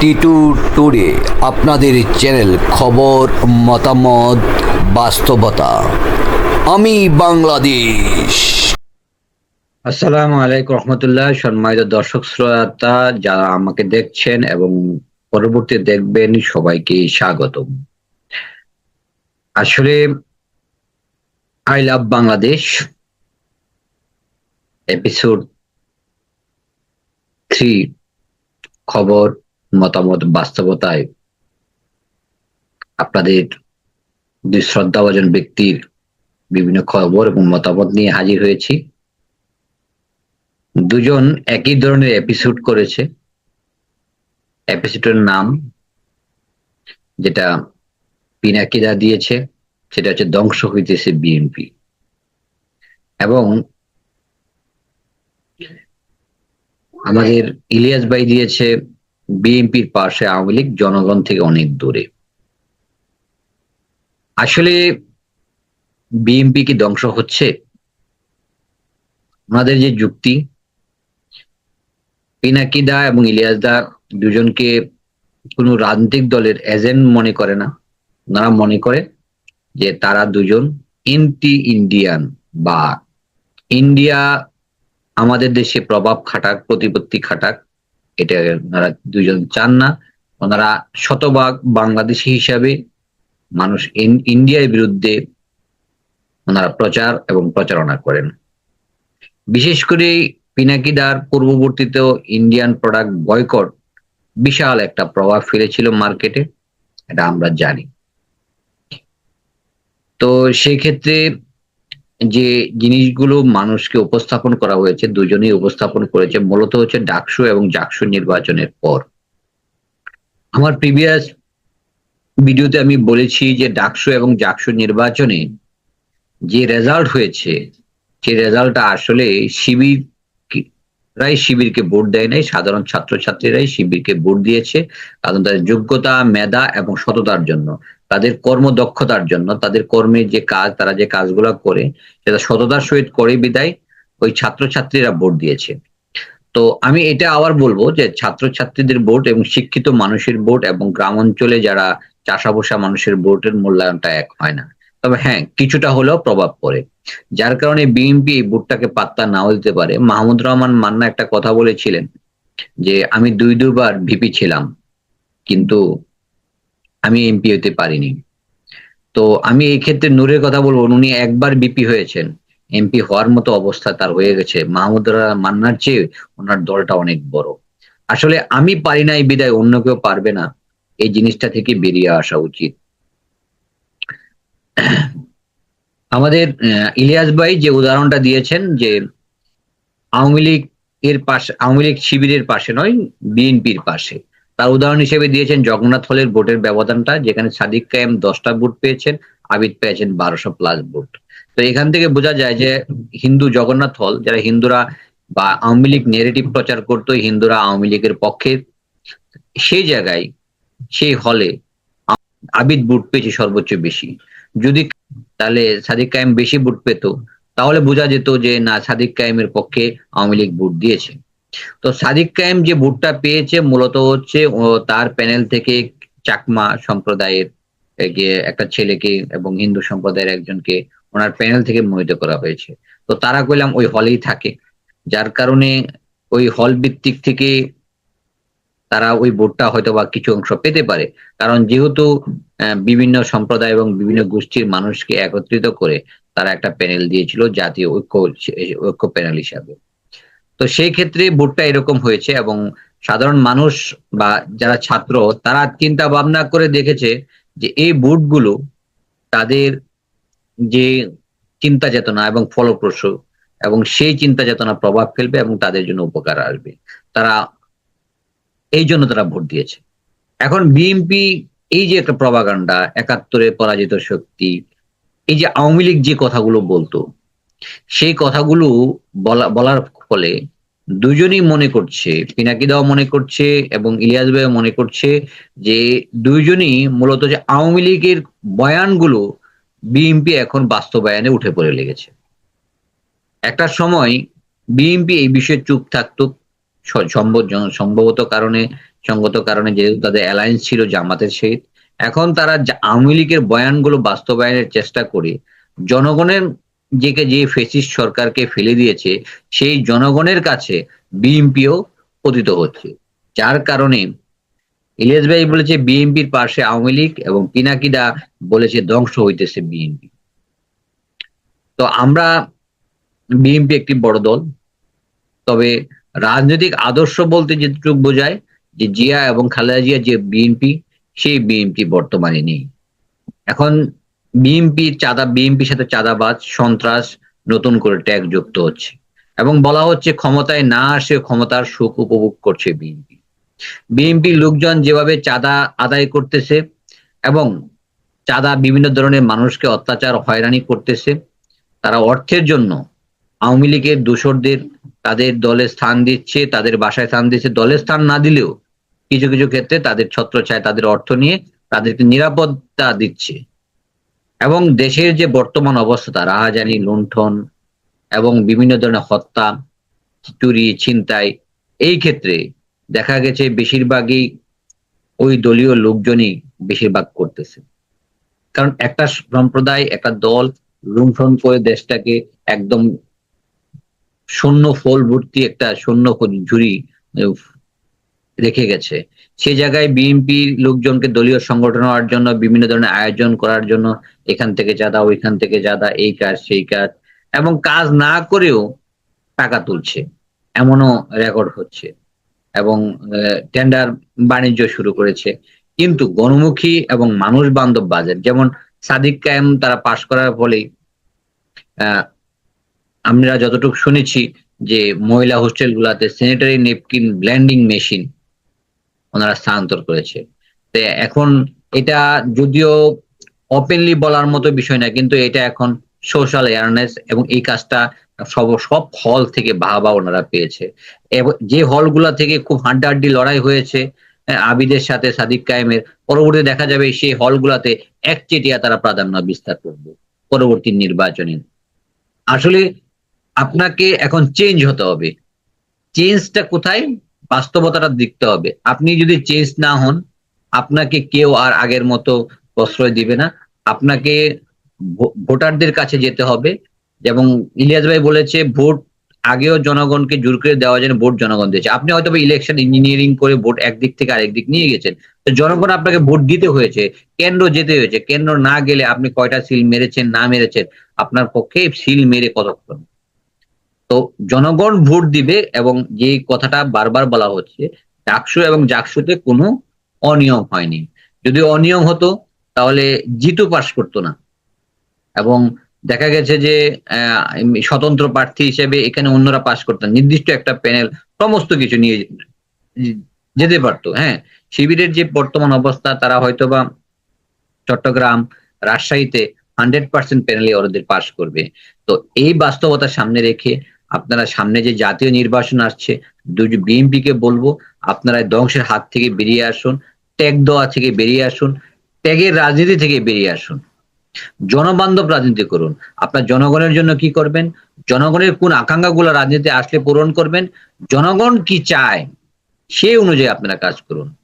Titu today আপনাদের channel খবর, মতামত, বাস্তবতা। আমি বাংলাদেশ। আসসালামু আলাইকুম রহমতুল্লাহ, সম্মানিত দর্শক শ্রোতা যারা আমাকে দেখছেন এবং পরবর্তী দেখবেন, সবাইকে স্বাগতম। আসলে, I love Bangladesh. Episode three, খবর মতামত বাস্তবতায় আপনাদের দুই শ্রদ্ধাভাজন ব্যক্তির বিভিন্ন খবর এবং মতামত নিয়ে হাজির হয়েছি। দুজন একই ধরনের এপিসোড করেছে। এপিসোডের নাম যেটা পিনাকিদা দিয়েছে, সেটা হচ্ছে ধ্বংস হইতেছে বিএনপি এবং আমাদের ইলিয়াস ভাই দিয়েছে বিএনপির পাশে আওয়ামী লীগ জনগণ থেকে অনেক দূরে। আসলে বিএনপি কি ধ্বংস হচ্ছে? ওনাদের যে যুক্তি পিনাকিদা এবং ইলিয়াস দা দুজনকে কোনো রাজনৈতিক দলের এজেন্ট মনে করে না। ওনারা মনে করে যে তারা দুজন এন্টি ইন্ডিয়ান বা ইন্ডিয়া আমাদের দেশে প্রভাব খাটাক, প্রতিপত্তি খাটাক এটা ওনারা দুজন চান না। ওনারা শতভাগ বাংলাদেশি হিসাবে মানুষ ইন- ইন্ডিয়ার বিরুদ্ধে ওনারা প্রচার এবং প্রচারণা করেন। বিশেষ করে পিনাকিদার পূর্ববর্তীতেও ইন্ডিয়ান প্রোডাক্ট বয়কট বিশাল একটা প্রভাব ফেলেছিল মার্কেটে, এটা আমরা জানি। তো সেই ক্ষেত্রে যে জিনিসগুলো মানুষকে উপস্থাপন করা হয়েছে, দুজনেই উপস্থাপন করেছে, মূলত হচ্ছে ডাকসু এবং জাকসু নির্বাচনের পর। আমার প্রিভিয়াস ভিডিওতে আমি বলেছি যে ডাকসু এবং জাকসু নির্বাচনে যে রেজাল্ট হয়েছে সে রেজাল্টটা আসলে শিবির রাই শিবিরকে ভোট দেয় নাই, সাধারণ ছাত্রছাত্রীরাই শিবিরকে ভোট দিয়েছে। কারণ তাদের যোগ্যতা, মেধা এবং সততার জন্য, তাদের কর্মদক্ষতার জন্য, তাদের কর্মের যে কাজ, তারা যে কাজগুলো করে, সেটা সততার সহিত করে বিদায় ওই ছাত্রছাত্রীরা ভোট দিয়েছে। তো আমি এটা আবার বলব যে ছাত্রছাত্রীদের ভোট এবং শিক্ষিত মানুষের ভোট এবং গ্রাম অঞ্চলে যারা চাষাবসা মানুষের ভোটের মূল্যায়নটা এক হয় না। তবে হ্যাঁ কিছুটা হলেও প্রভাব পড়ে। যার কারণে বিএনপি এই ভোটটাকে পাত্তা নাও দিতে পারে। মাহমুদ রহমান মান্না একটা কথা বলেছিলেন যে, আমি দুই দুবার ভিপি ছিলাম, কিন্তু আমি এমপি হতে পারিনি। তো আমি এই ক্ষেত্রে নূরের কথা বলব, উনি একবার বিপি হয়েছেন। এমপি হওয়ার মতো অবস্থা তার হয়ে গেছে। মাহমুদ মান্নার চেয়ে ওনার দলটা অনেক বড়। আসলে আমি পারি না এই বিদায়, অন্য কেউ পারবে না। এই জিনিসটা থেকে বেরিয়ে আসা উচিত। আমাদের ইলিয়াস ভাই যে উদাহরণটা দিয়েছেন যে আওয়ামী লীগ এর পাশে, আওয়ামী লীগ শিবিরের পাশে নয়, বিএনপির পাশে। তার উদাহরণ হিসেবে দিয়েছেন জগন্নাথ হলের ভোটের ব্যবধানটা, যেখানে সাদিক কায়েম দশটা ভোট পেয়েছেন, আবিদ পেয়েছেন বারোশো প্লাস ভোট। তো এখান থেকে বোঝা যায় যে হিন্দু জগন্নাথ হল, যারা হিন্দুরা বা আওয়ামী লীগ নেগেটিভ প্রচার করতো হিন্দুরা আওয়ামী লীগের পক্ষে, সেই জায়গায়, সেই হলে আবিদ ভোট পেয়েছে সর্বোচ্চ বেশি। যদি তাহলে সাদিক কায়েম বেশি ভোট পেত, তাহলে বোঝা যেত যে না, সাদিক কায়েমের পক্ষে আওয়ামী লীগ ভোট দিয়েছে। তো সাদিক কায়েম যে ভোটটা পেয়েছে মূলত হচ্ছে তার প্যানেল থেকে চাকমা সম্প্রদায়ের একটা ছেলেকে এবং হিন্দু সম্প্রদায়ের একজনকে ওনার প্যানেল থেকে মনোনীত করা হয়েছে। তো তারা কইলাম ওই হলেই থাকে। যার কারণে ওই হল ভিত্তিক থেকে তারা ওই ভোটটা হয়তো বা কিছু অংশ পেতে পারে। কারণ যেহেতু বিভিন্ন সম্প্রদায় এবং বিভিন্ন গোষ্ঠীর মানুষকে একত্রিত করে তারা একটা প্যানেল দিয়েছিল জাতীয় ঐক্য ঐক্য প্যানেল হিসাবে। তো সেই ক্ষেত্রে ভোটটা এরকম হয়েছে এবং সাধারণ মানুষ বা যারা ছাত্র, তারা চিন্তা ভাবনা করে দেখেছে যে এই ভোটগুলো তাদের যে চিন্তা চেতনা এবং ফলপ্রসূ এবং সেই চিন্তা চেতনা প্রভাব ফেলবে এবং তাদের জন্য উপকার আসবে। তারা এই জন্য তারা ভোট দিয়েছে। এখন বিএনপি এই যে একটা প্রভাকাণ্ডা একাত্তরে পরাজিত শক্তি, এই যে আওয়ামী লীগ যে কথাগুলো বলতো, সেই কথাগুলো বলা, বলার ফলে দুজনই মনে করছে, পিনাকিদাও মনে করছে এবং ইলিয়াস ভাইও মনে করছে যে দুইজনই মূলত যে আওয়ামী লীগের বয়ানগুলো বিএনপি এখন বাস্তবায়নে উঠে পড়ে লেগেছে। একটা সময় বিএনপি এই বিষয়ে চুপ থাকতো সম্ভব- সম্ভবত কারণে, সঙ্গত কারণে যেহেতু তাদের অ্যালায়েন্স ছিল জামাতের সহিত, এখন তারা আওয়ামী লীগের বয়ানগুলো বাস্তবায়নের চেষ্টা করে, জনগণের যে যে ফেসিস্ট সরকারকে ফেলে দিয়েছে, সেই জনগণের কাছে বিএনপিও পতিত হচ্ছে, যার কারণে ইলিয়াস ভাই বলেছে বিএনপির পাশে আওয়ামী লীগ এবং পিনাকিদা বলেছে ধ্বংস হইতেছে বিএনপি। তো আমরা, বিএনপি একটি বড় দল, তবে রাজনৈতিক আদর্শ বলতে যেটুকু বোঝায় যে জিয়া এবং খালেদা জিয়া যে বিএনপি সেই বিএনপি বর্তমানে নেই। এখন বিএনপির চাঁদা বিএনপির সাথে চাঁদাবাজ, সন্ত্রাস, নতুন করে ট্যাগ যুক্ত হচ্ছে। এবং বলা হচ্ছে ক্ষমতায় না আসে ক্ষমতার সুখ উপভোগ করছে বিএনপি বিএনপির লোকজন যেভাবে চাঁদা আদায় করতেছে এবং চাঁদা বিভিন্ন ধরনের মানুষকে অত্যাচার, হয়রানি করতেছে, তারা অর্থের জন্য আওয়ামী লীগের দোসরদের তাদের দলে স্থান দিচ্ছে, তাদের বাসায় স্থান দিচ্ছে। দলে স্থান না দিলেও কিছু কিছু ক্ষেত্রে তাদের ছত্র চায় তাদের অর্থ নিয়ে তাদেরকে নিরাপত্তা দিচ্ছে। এবং দেশের যে বর্তমান অবস্থা, রাহাজানি, লুণ্ঠন এবং বিভিন্ন ধরনের হত্যা, চুরি, ছিনতাই, এই ক্ষেত্রে দেখা গেছে বেশিরভাগই ওই দলীয় লোকজনই বেশিরভাগ করতেছে। কারণ একটা সম্প্রদায়, একটা দল লুণ্ঠন করে দেশটাকে একদম শূন্য ফল ভর্তি একটা শূন্য ঝুড়ি রেখে গেছে। সে জায়গায় বিএনপির লোকজনকে দলীয় সংগঠন হওয়ার জন্য বিভিন্ন ধরনের আয়োজন করার জন্য এখান থেকে যাদা ওইখান থেকে যাদা এই কাজ সেই কাজ এবং কাজ না করেও টাকা তুলছে। এমনও রেকর্ড হচ্ছে এবং টেন্ডার বাণিজ্য শুরু করেছে। কিন্তু গণমুখী এবং মানুষ বান্ধব বাজেট যেমন সাদিক কায়েম তারা পাশ করার ফলেই আহ, আমরা যতটুকু শুনেছি যে মহিলা হোস্টেল গুলাতে স্যানিটারি নেপকিন ব্ল্যান্ডিং মেশিন ওনারা স্থানান্তর করেছে। তো এখন এটা যদিও ওপেনলি বলার মতো বিষয় না কিন্তু এটা এখন সোশ্যাল অ্যাওয়ারনেস এবং এই কাজটা সব সব হল থেকে বাহবা ওনারা পেয়েছে। এবং যে হলগুলা থেকে খুব হাড্ডাহাড্ডি লড়াই হয়েছে আহ, আবিদের সাথে সাদিক কায়েমের পরবর্তী দেখা যাবে সেই হলগুলাতে একচেটিয়া তারা প্রাধান্য বিস্তার করবে পরবর্তী নির্বাচনে। আসলে আপনাকে এখন চেঞ্জ হতে হবে। চেঞ্জটা কোথায়? বাস্তবতাটা দেখতে হবে। আপনি যদি চেঞ্জ না হন, আপনাকে কেউ আর আগের মতো প্রশ্রয় দিবে না। আপনাকে ভোটারদের কাছে যেতে হবে। এবং ইলিয়াস ভাই বলেছে, ভোট আগেও জনগণকে জোর করে দেওয়া যেন ভোট জনগণ দিয়েছে। আপনি হয়তো ইলেকশন ইঞ্জিনিয়ারিং করে ভোট একদিক থেকে আরেক দিক নিয়ে গেছেন। তো জনগণ আপনাকে ভোট দিতে হয়েছে, কেন্দ্র যেতে হয়েছে। কেন্দ্র না গেলে আপনি কয়টা সিল মেরেছেন, না মেরেছেন, আপনার পক্ষে সিল মেরে কতক্ষণ? তো জনগণ ভোট দিবে এবং যে কথাটা বারবার বলা হচ্ছে ডাকসু এবং জাকসুতে কোনো অনিয়ম হয়নি। যদি অনিয়ম হতো, তাহলে জিতু পাশ করতো না। এবং দেখা গেছে যে স্বতন্ত্র প্রার্থী হিসেবে এখানে অন্যরা পাশ করতেন নির্দিষ্ট একটা প্যানেল সমস্ত কিছু নিয়ে যেতে পারতো হ্যাঁ। শিবিরের যে বর্তমান অবস্থা, তারা হয়তোবা চট্টগ্রাম, রাজশাহীতে হান্ড্রেড পার্সেন্ট প্যানেলে ওদের পাশ করবে। তো এই বাস্তবতা সামনে রেখে আপনারা সামনে যে জাতীয় নির্বাচন আসছে বিএনপি কে বলব, আপনারা ধ্বংসের হাত থেকে বেরিয়ে আসুন ট্যাগ দেওয়া থেকে বেরিয়ে আসুন ট্যাগের রাজনীতি থেকে বেরিয়ে আসুন। জনবান্ধব রাজনীতি করুন। আপনার জনগণের জন্য কি করবেন? জনগণের কোন আকাঙ্ক্ষাগুলো রাজনীতি আসলে পূরণ করবেন? জনগণ কি চায়? সেই অনুযায়ী আপনারা কাজ করুন।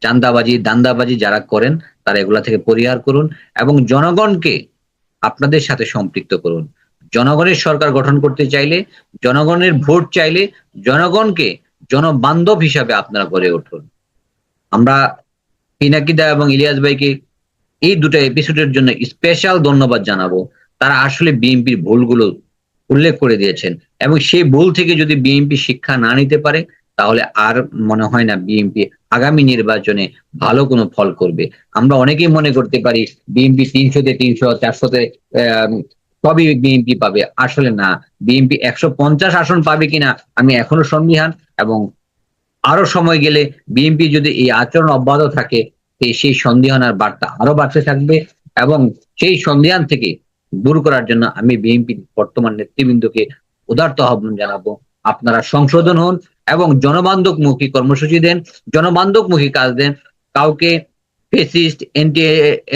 চান্দাবাজি, দান্দাবাজি যারা করেন, তারা এগুলা থেকে পরিহার করুন এবং জনগণকে আপনাদের সাথে সম্পৃক্ত করুন। জনগণের সরকার গঠন করতে চাইলে, জনগণের ভোট চাইলে জনগণকে জনবান্ধব হিসাবে আপনারা গড়ে উঠুন আমরা পিনাকিদা এবং ইলিয়াস ভাইকে এই দুটো এপিসোডের জন্য স্পেশাল ধন্যবাদ জানাব। তারা আসলে বিএনপির ভুলগুলো উল্লেখ করে দিয়েছেন এবং সেই ভুল থেকে যদি বিএনপি শিক্ষা না নিতে পারে, তাহলে আর মনে হয় না বিএনপি আগামী নির্বাচনে ভালো কোনো ফল করবে। আমরা অনেকেই মনে করতে পারি বিএনপি তিনশোতে তিনশো, চারশোতে সবই বিএনপি পাবে? আসলে না। বিএনপি একশো পঞ্চাশ আসন পাবে কিনা আমি এখনও সন্দিহান এবং আরও সময় গেলে বিএনপি যদি এই আচরণ অব্যাহত থাকে, সেই সন্দেহান আর বার্তা আরও বাড়তে থাকবে এবং সেই সন্দেহান থেকে দূর করার জন্য আমি বিএনপি বর্তমান নেতৃবৃন্দকে উদারত আহ্বান জানাব। আপনারা সংশোধন হন এবং জনবান্ধবমুখী কর্মসূচি দেন জনবান্ধবমুখী কাজ দেন। কাউকে ফেসিস্ট এন্টি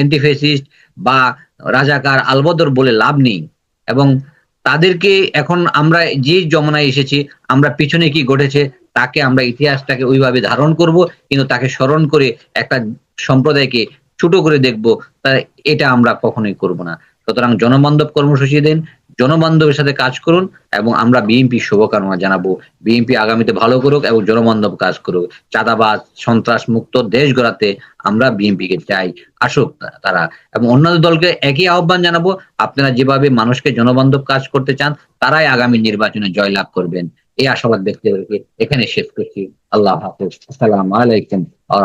এন্টি ফেসিস্ট বা রাজাকার আলবদর বলে লাভ নেই। এবং তাদেরকে এখন আমরা যে জমানায় এসেছি, আমরা পিছনে কি ঘটেছে, তাকে আমরা ইতিহাসটাকে ওইভাবে ধারণ করব, কিন্তু তাকে স্মরণ করে একটা সম্প্রদায়কে ছোট করে দেখব, তা এটা আমরা কখনোই করব না। সুতরাং জনবান্ধব কর্মসূচি দিন জনবান্ধবের সাথে কাজ করুন এবং আমরা বিএনপি শুভকামনা জানাব। বিএনপি আগামীতে ভালো করুক এবং জনবান্ধব কাজ করুক। চাঁদাবাজ, সন্ত্রাস মুক্ত দেশ গড়াতে আমরা বিএনপি কে চাই। আসুক তারা। এবং অন্যান্য দলকে একই আহ্বান জানাব, আপনারা যেভাবে মানুষকে জনবান্ধব কাজ করতে চান, তারাই আগামী নির্বাচনে জয়লাভ করবেন। এই আশাবাদ রেখে এখানে শেষ করছি। আল্লাহ হাফিজ। আসসালামু আলাইকুম আ